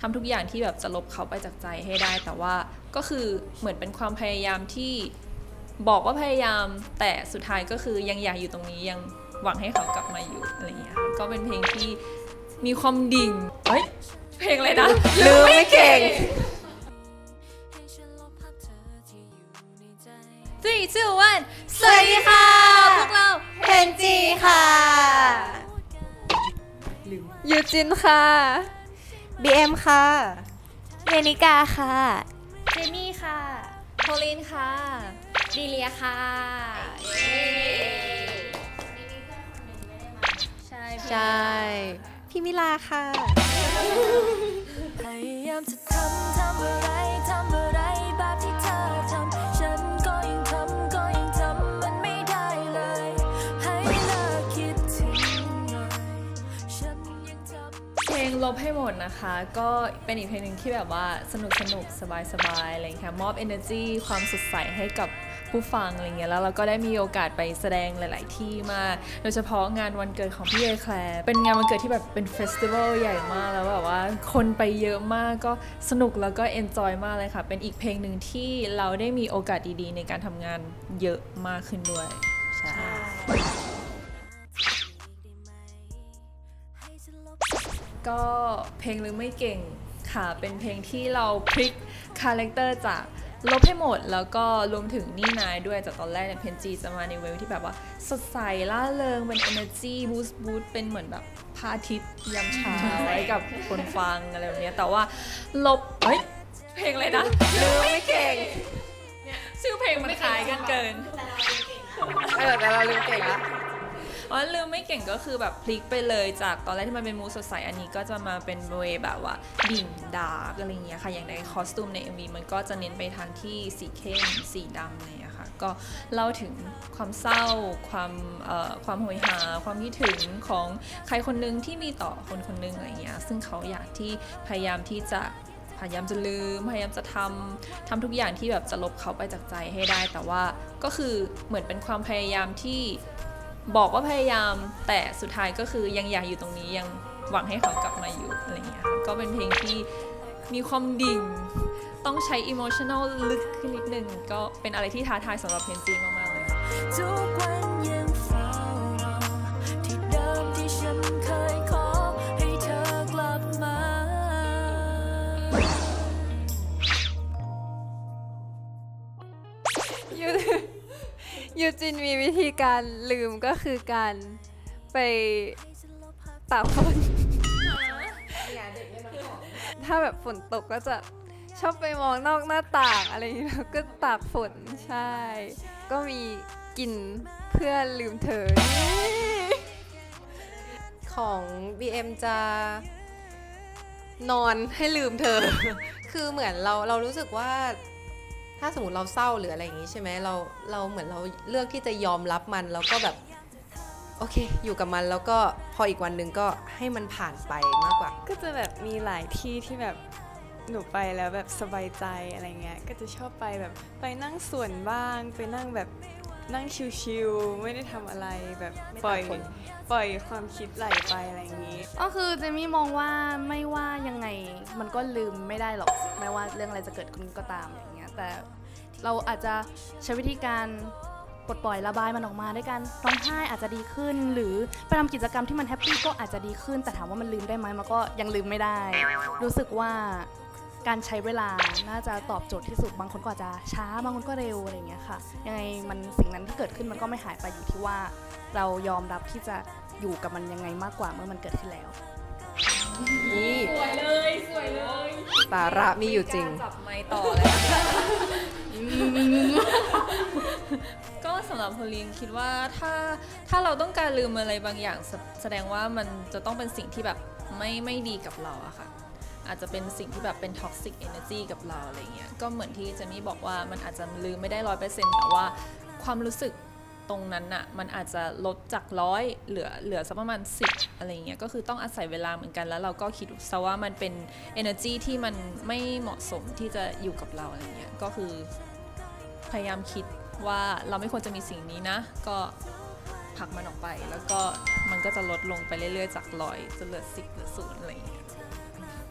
ทำทุกอย่างที่แบบจะลบเขาไปจากใจให้ได้ แต่ว่าก็คือเหมือนเป็นความพยายามที่บอกว่าพยายามแต่สุดท้ายก็คือยังอยากอยู่ตรงนี้ยังหวังให้เขากลับมาอยู่อะไรอย่างเงี้ยค่ะก็เป็นเพลงที่มีความดิ่งเฮ้ยเพลงอะไรนะลืมไม่เก่งให้ฉันลบภาพเธอที่อยู่ในใจ three two one สวัสดีค่ะ พวกเราเพนจีค่ะยูจินค่ะ BM ค่ะเรนิกาค่ะ เจมี่ค่ะ โพลินค่ะ ดีเลียค่ะใช่ใช่ พี่มิลาค่ะ พยายามจะทำ บให้หมดนะคะ ก็เป็นอีกเพลงหนึ่งที่แบบว่าสนุกสนุกสบายสบายอะไรอย่างเงี้ยมอบ energy ความสดใสให้กับผู้ฟังอะไรเงี้ยแล้วเราก็ได้มีโอกาสไปแสดงหลาย ๆ ที่มากโดยเฉพาะงานวันเกิดของพี่เอแคลร์เป็นงานวันเกิดที่แบบเป็นเฟสติวัลใหญ่มากแล้วแบบว่าคนไปเยอะมากก็สนุกแล้วก็เอนจอยมากเลยค่ะ เป็นอีกเพลงหนึ่งที่เราได้มีโอกาสดี ๆ ในการทำงานเยอะมากขึ้นด้วย ใช่ ก็เพลงลืมไม่เก่งค่ะ เป็นเพลงที่เราพลิกคาแรคเตอร์จากลบให้หมดแล้วก็รวมถึงนี่นายด้วยจากตอนแรกเนี่ยเพนจีจะมาในเวลที่แบบว่าสดใสล่าเริงเป็น energy boost boost เป็นเหมือนแบบพระอาทิตย์ยามเช้าไว้กับคนฟังอะไรแบบเนี้ยแต่ว่าลบเฮ้ยเพลงอะไรนะลืมไม่เก่งชื่อเพลงมันคล้ายกันเกินเออแต่เราลืมเก่งละ อ๋อลืมไม่เก่งก็คือแบบพลิกไปเลยจากตอนแรกที่มันเป็นมูสดใสอันนี้ก็จะมาเป็นเวแบบว่าดิ่งดาร์กอะไรเงี้ยค่ะ อย่างในคอสตูมใน MV มันก็จะเน้นไปทางที่สีเข้มสีดำอะไรอย่างเงี้ยค่ะ ก็เล่าถึงความเศร้า ความเอ่อความโหยหา ความคิดถึงของใครคนนึงที่มีต่อคนคนนึงอะไรเงี้ย ซึ่งเขาอยากที่พยายามที่จะพยายามจะลืม พยายามจะทำทำทุกอย่างที่แบบจะลบเขาไปจากใจให้ได้ แต่ว่าก็คือเหมือนเป็นความพยายามที่ บอกว่าพยายามแต่สุดท้ายก็คือยังอยากอยู่ตรงนี้ยังหวังให้เขากลับมาอยู่อะไรเงี้ยค่ะก็เป็นเพลงที่มีความดิ่ง ต้องใช้อิโมชันอลลึกขึ้นนิดนึง ก็เป็นอะไรที่ท้าทายสำหรับเพนซีมาก ๆ เลยค่ะ ยูจินมีวิธีการลืมก็คือการไปตากฝน ถ้าแบบฝนตกก็จะชอบไปมองนอกหน้าต่างอะไรอย่างนี้แล้วก็ตากฝนใช่ ก็มีกินเพื่อลืมเธอ ของ BM จะนอนให้ลืมเธอ คือเหมือนเราเรารู้สึกว่า ถ้าสมมติเราเศร้าหรืออะไรอย่างนี้ใช่ไหมเราเราเหมือนเราเลือกที่จะยอมรับมันแล้วก็แบบโอเค อยู่กับมันแล้วก็พออีกวันหนึ่งก็ให้มันผ่านไปมากกว่า ก็จะแบบมีหลายที่ที่แบบหนูไปแล้วแบบสบายใจอะไรเงี้ย ก็จะชอบไปแบบไปนั่งสวนบ้าง ไปนั่งแบบนั่งชิวๆไม่ได้ทำอะไรแบบปล่อยไม่ตากฝนปล่อยความคิดไหลไปอะไรอย่างนี้ ก็คือเจมี่มองว่าไม่ว่ายังไงมันก็ลืมไม่ได้หรอก ไม่ว่าเรื่องอะไรจะเกิดขึ้นก็ตามอย่างเงี้ย แต่เราอาจจะใช้วิธีการปลดปล่อยระบายมันออกมาด้วยการร้องไห้อาจจะดีขึ้น หรือไปทำกิจกรรมที่มันแฮปปี้ก็อาจจะดีขึ้น แต่ถามว่ามันลืมได้ไหมมันก็ยังลืมไม่ได้ รู้สึกว่าการใช้เวลาน่าจะตอบโจทย์ที่สุดบางคนก็อาจจะช้าบางคนก็เร็วอะไรอย่างเงี้ยค่ะ ยังไงมันสิ่งนั้นที่เกิดขึ้นมันก็ไม่หายไปอยู่ที่ว่า เรายอมรับที่จะอยู่กับมันยังไงมากกว่าเมื่อมันเกิดขึ้นแล้ว นี่สวยเลย สวยเลยสาระมีอยู่จริง จับไม้ต่อเลย ก็สำหรับโพลินคิดว่าถ้าถ้าเราต้องการลืมอะไรบางอย่างแสแสดงว่ามันจะต้องเป็นสิ่งที่แบบไม่ไม่ดีกับเราอะค่ะ อาจจะเป็นสิ่งที่แบบเป็นท็อกซิกเอเนอร์จีกับเราอะไรเงี้ยก็เหมือนที่เจนนี่บอกว่ามันอาจจะลืมไม่ได้ร้อยเปอร์เซ็นต์แต่ว่าความรู้สึก ตรงนั้นอะมันอาจจะลดจากร้อยเหลือเหลือสักประมาณ 10 อะไรเงี้ยก็คือต้องอาศัยเวลาเหมือนกันแล้วเราก็คิดซะว่ามันเป็น energy ที่มันไม่เหมาะสมที่จะอยู่กับเราอะไรเงี้ยก็คือพยายามคิดว่าเราไม่ควรจะมีสิ่งนี้นะ ก็ผลักมันออกไป แล้วก็มันก็จะลดลงไปเรื่อยๆ จากร้อยจะเหลือสิบเหลือศูนย์อะไรอย่างเงี้ย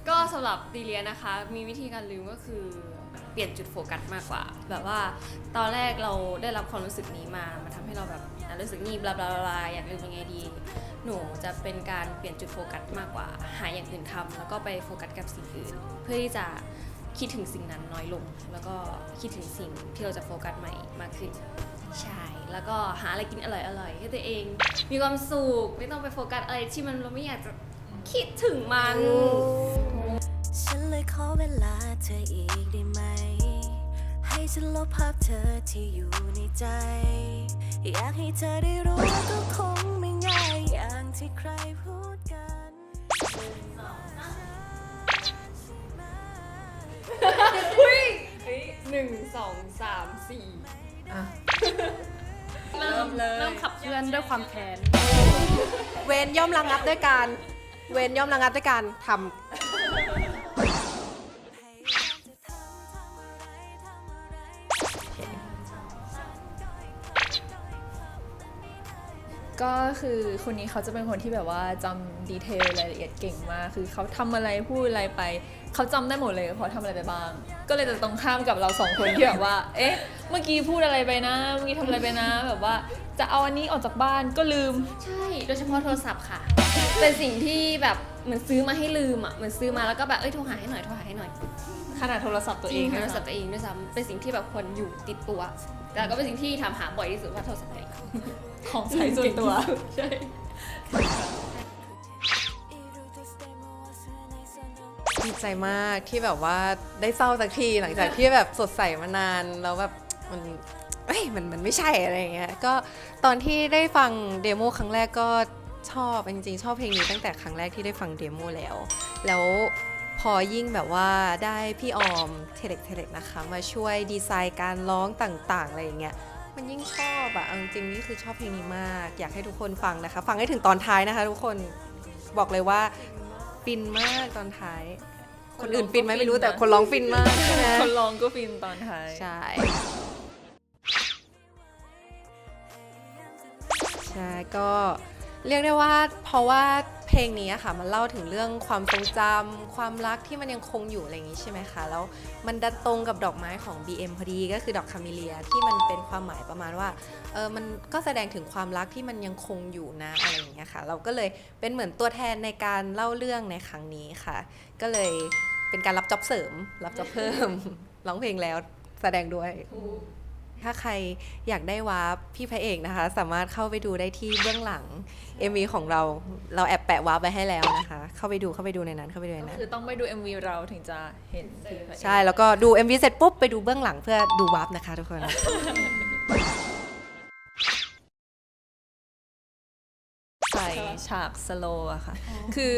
ก็สำหรับดีเลียนะคะ มีวิธีการลืมก็คือ ลี่ยนจุดโฟกัสมากกว่า แบบว่าตอนแรกเราได้รับความรู้สึกนี้มา มันทำให้เราแบบรู้สึกนี่บลาบลาบลาอยากลืมยังไงดี หนูจะเป็นการเปลี่ยนจุดโฟกัสมากกว่า หาอย่างอื่นทำแล้วก็ไปโฟกัสกับสิ่งอื่น เพื่อที่จะคิดถึงสิ่งนั้นน้อยลง แล้วก็คิดถึงสิ่งที่เราจะโฟกัสใหม่มากขึ้นใช่ แล้วก็หาอะไรกินอร่อยๆให้ตัวเอง มีความสุข ไม่ต้องไปโฟกัสอะไรที่มันเราไม่อยากจะคิดถึงมัน ฉันเลยขอเวลาเธออีกได้ไหม ให้ฉันลบภาพเธอที่อยู่ในใจ อยากให้เธอได้รู้ว่าก็คงไม่ง่ายอย่างที่ใครพูดกันหนึ่งสองสามสี่อะเริ่มเลยเริ่มขับเคลื่อนด้วยความแค้น เวนย่อมระงับด้วยการ เวนย่อมระงับด้วยการทำ ก็คือคนนี้เขาจะเป็นคนที่แบบว่าจำดีเทลรายละเอียดเก่งมาก คือเขาทำอะไรพูดอะไรไป เขาจำได้หมดเลยเพราะทำอะไรไปบ้าง ก็เลยจะตรงข้ามกับเราสองคนที่แบบว่า เอ๊ะ เมื่อกี้พูดอะไรไปนะ เมื่อกี้ทำอะไรไปนะ แบบว่าจะเอาอันนี้ออกจากบ้านก็ลืม ใช่ โดยเฉพาะโทรศัพท์ค่ะ เป็นสิ่งที่แบบเหมือนซื้อมาให้ลืมอะ เหมือนซื้อมาแล้วก็แบบเอ้ยโทรหาให้หน่อยโทรหาให้หน่อยขนาดโทรศัพท์ตัวจเอริงงโทรนะศัพท์ตัวเองด้วยซ้ำเป็นสิ่งที่แบบควรอยู่ติดตัว แต่ก็เป็นสิ่งที่ถามหาบ่อยที่สุดว่าโทรศัพท์ตัวเอง ของใช้ส่วนตัว ใช่ ดีใจมากที่แบบว่าได้เศร้าสักทีหลังจากที่แบบสดใสมานานแล้วแบบมันเอ้ยมันมันไม่ใช่อะไรอย่างเงี้ยก็ตอนที่ได้ฟังเดโมครั้งแรกก็ชอบจริงๆ ชอบเพลงนี้ตั้งแต่ครั้งแรกที่ได้ฟังเดโมแล้ว แล้วพอยิ่งแบบว่าได้พี่ออมเทเล็กเทเล็กนะคะ มาช่วยดีไซน์การร้องต่างๆ อะไรอย่างเงี้ย มันยิ่งชอบอะเอาจริงๆนี่คือชอบเพลงนี้มาก อยากให้ทุกคนฟังนะคะ ฟังให้ถึงตอนท้ายนะคะ ทุกคนบอกเลยว่าฟินมากตอนท้าย คนอื่นฟินไหมไม่รู้แต่คนร้องฟินมากใช่ไหมคนร้องก็ฟินตอนท้ายใช่ใช่ก็เรียกได้ว่าเพราะว่า เพลงนี้อะค่ะ มันเล่าถึงเรื่องความทรงจำความรักที่มันยังคงอยู่อะไรอย่างนี้ใช่ไหมคะแล้วมันดันตรงกับดอกไม้ของ BM พอดีก็คือดอกคาเมเลียที่มันเป็นความหมายประมาณว่าเออมันก็แสดงถึงความรักที่มันยังคงอยู่นะอะไรอย่างเงี้ยค่ะ เราก็เลยเป็นเหมือนตัวแทนในการเล่าเรื่องในครั้งนี้ค่ะ ก็เลยเป็นการรับจ็อบเสริม รับจ็อบเพิ่มร้องเพลงแล้วแสดงด้วย ถ้าใครอยากได้วาร์ปพี่พระเอกนะคะ สามารถเข้าไปดูได้ที่เบื้องหลัง MV ของเราเราแอบแปะวาร์ปไว้ให้แล้วนะคะ เข้าไปดูเข้าไปดูในนั้นเข้าไปดูในก็นั้นคือต้องไปดู MV เราถึงจะเห็นพี่พระเอกใช่แล้วก็ดู MV เสร็จปุ๊บไปดูเบื้องหลังเพื่อดูวาร์ปนะคะทุกคนใส่ฉากสโลอะค่ะ คือ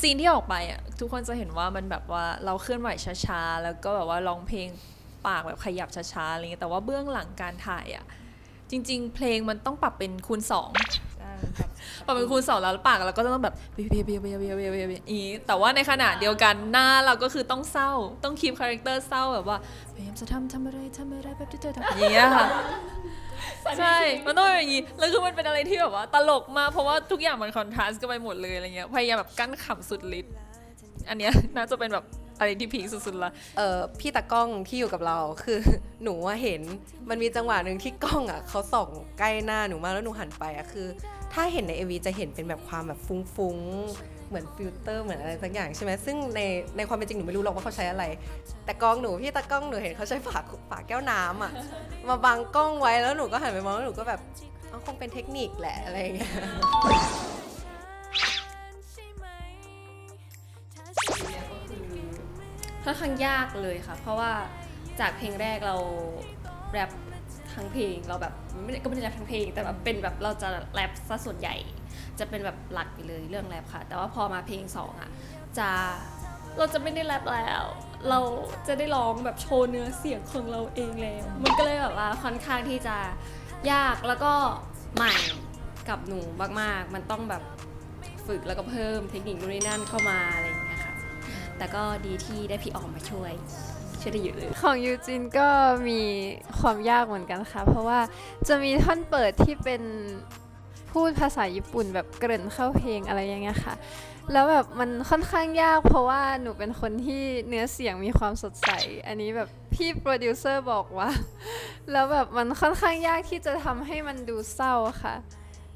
ซีนที่ออกไปอะทุกคนจะเห็นว่ามันแบบว่าเราเคลื่อนไหวช้าๆ แล้วก็แบบว่าร้องเพลง ปากแบบขยับช้าๆอะไรเงี้ยแต่ว่าเบื้องหลังการถ่ายอะจริง ๆ เพลงมันต้องปรับเป็นคูณสองปรับเป็นคูณสองแล้วปากเราก็ต้องแบบเบียเบียเบียเบียเบียเบียเบีงนี้แต่ว่าในขณะเดียวกันหน้าเราก็คือต้องเศร้า ต้องคีบคาแรคเตอร์เศร้าแบบว่าพยายามจะทำทำอะไรทำอะไรแบบที่เธอทำอย่างนี้ค่ะใช่ มันต้องอย่างนี้ แล้วคือมันเป็นอะไรที่แบบว่าตลกมาก เพราะว่าทุกอย่างมันคอนทราสต์กันไปหมดเลยอะไรเงี้ย พยายามแบบกั้นขำสุดฤทธิ์ อันเนี้ยน่าจะเป็นแบบ อะไรที่พีคสุดๆละเออพี่ตากล้องที่อยู่กับเราคือ หนูอะเห็นมันมีจังหวะหนึ่งที่กล้องอะเขาส่องใกล้หน้าหนูมากแล้วหนูหันไปอะคือ ถ้าเห็นใน MV จะเห็นเป็นแบบความแบบฟุ้งๆ เหมือนฟิลเตอร์เหมือนอะไรสักอย่างใช่ไหมซึ่งในในความเป็นจริงหนูไม่รู้หรอกว่าเขาใช้อะไร แต่กล้องหนูพี่ตากล้องหนูเห็นเขาใช้ฝาฝาแก้วน้ำอะมาบังกล้องไว้แล้วหนูก็หันไปมองแล้วหนูก็แบบอ๋อคงเป็นเทคนิคแหละอะไรอย่างเงี้ย ค่อนข้างยากเลยค่ะ เพราะว่าจากเพลงแรกเราแรปทั้งเพลงเราแบบไม่ได้ก็ไม่ได้แรปทั้งเพลง แต่แบบเป็นแบบเราจะแรปซะส่วนใหญ่ จะเป็นแบบหลักไปเลยเรื่องแรปค่ะ แต่ว่าพอมาเพลงสองอะจะเราจะไม่ได้แรปแล้ว เราจะได้ร้องแบบโชว์เนื้อเสียงของเราเองแล้ว มันก็เลยแบบว่าค่อนข้างที่จะยากแล้วก็ใหม่กับหนูมากๆ มันต้องแบบฝึกแล้วก็เพิ่มเทคนิคนู่นนี่นั่นเข้ามาอะไร แต่ก็ดีที่ได้พี่ออมมาช่วยช่วยได้เยอะเลยของยูจินก็มีความยากเหมือนกันค่ะ เพราะว่าจะมีท่อนเปิดที่เป็นพูดภาษาญี่ปุ่นแบบเกริ่นเข้าเพลงอะไรอย่างเงี้ยค่ะ แล้วแบบมันค่อนข้างยากเพราะว่าหนูเป็นคนที่เนื้อเสียงมีความสดใส อันนี้แบบพี่โปรดิวเซอร์บอกว่า แล้วแบบมันค่อนข้างยากที่จะทำให้มันดูเศร้าค่ะ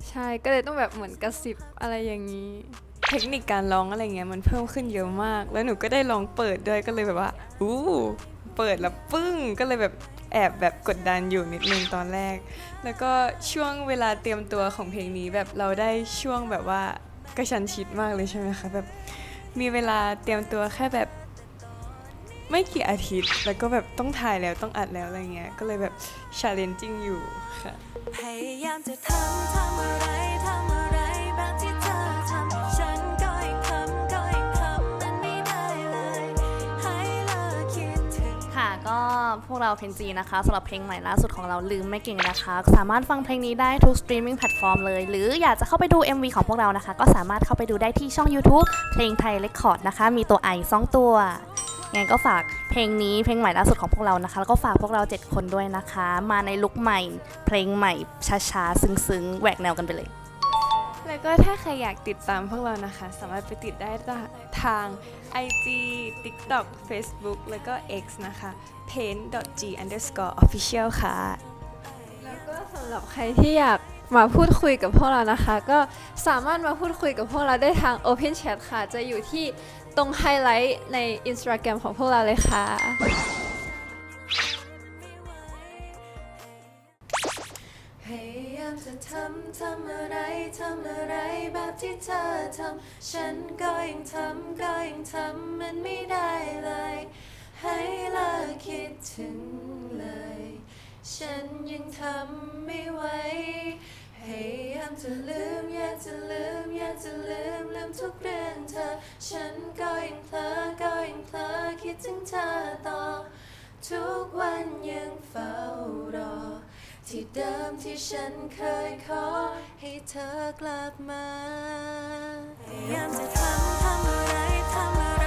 ใช่ ก็เลยต้องแบบเหมือนกระซิบอะไรอย่างนี้ เทคนิคการร้องอะไรเงี้ยมันเพิ่มขึ้นเยอะมาก แล้วหนูก็ได้ลองเปิดด้วยก็เลยแบบว่าอู้เปิดแล้วปึ้งก็เลยแบบแอบแบบกดดันอยู่นิดนึงตอนแรก แล้วก็ช่วงเวลาเตรียมตัวของเพลงนี้แบบเราได้ช่วงแบบว่ากระชันชิดมากเลยใช่ไหมคะแบบมีเวลาเตรียมตัวแค่แบบ ไม่กี่อาทิตย์ แล้วก็แบบต้องถ่ายแล้วต้องอัดแล้วอะไรเงี้ยก็เลยแบบ challenging อยู่ค่ะพยายามจะทำทำอะไรทำอะไรแบบที่ พวกเราเพนจีนะคะสำหรับเพลงใหม่ล่าสุดของเราลืมไม่เก่งนะคะ สามารถฟังเพลงนี้ได้ทุกสตรีมมิ่งแพลตฟอร์มเลย หรืออยากจะเข้าไปดู MV ของพวกเรานะคะ ก็สามารถเข้าไปดูได้ที่ช่อง YouTube เพลงไทยเรคคอร์ดนะคะ มีตัวไอสองตัวงั้นก็ฝากเพลงนี้เพลงใหม่ล่าสุดของพวกเรานะคะ แล้วก็ฝากพวกเรา 7 คนด้วยนะคะ มาในลุคใหม่ เพลงใหม่ช้าๆ ซึ้งๆแหวกแนวกันไปเลย แล้วก็ถ้าใครอยากติดตามพวกเรานะคะ สามารถไปติดได้ทาง IG TikTok Facebook แล้วก็ X นะคะ paint.g underscore official ค่ะ แล้วก็สำหรับใครที่อยากมาพูดคุยกับพวกเรานะคะ ก็สามารถมาพูดคุยกับพวกเราได้ทาง Open Chat ค่ะ จะอยู่ที่ตรงไฮไลท์ใน Instagram ของพวกเราเลยค่ะ ทำอะไรทำอะไรแบบที่เธอทำฉันก็ยังทำก็ยังทำมันไม่ได้เลย ให้เลิกคิดถึงเลย ฉันยังทำไม่ไหวพยายามจะลืมอยากจะลืมอยากจะลืมลืมทุกเรื่องเธอ ฉันก็ยังเผลอก็ยังเผลอคิดถึงเธอต่อ ทุกวันยังเฝ้า ที่เดิมที่ฉันเคยขอ ให้เธอกลับมาพยายามจะทำทำอะไรทำอะไร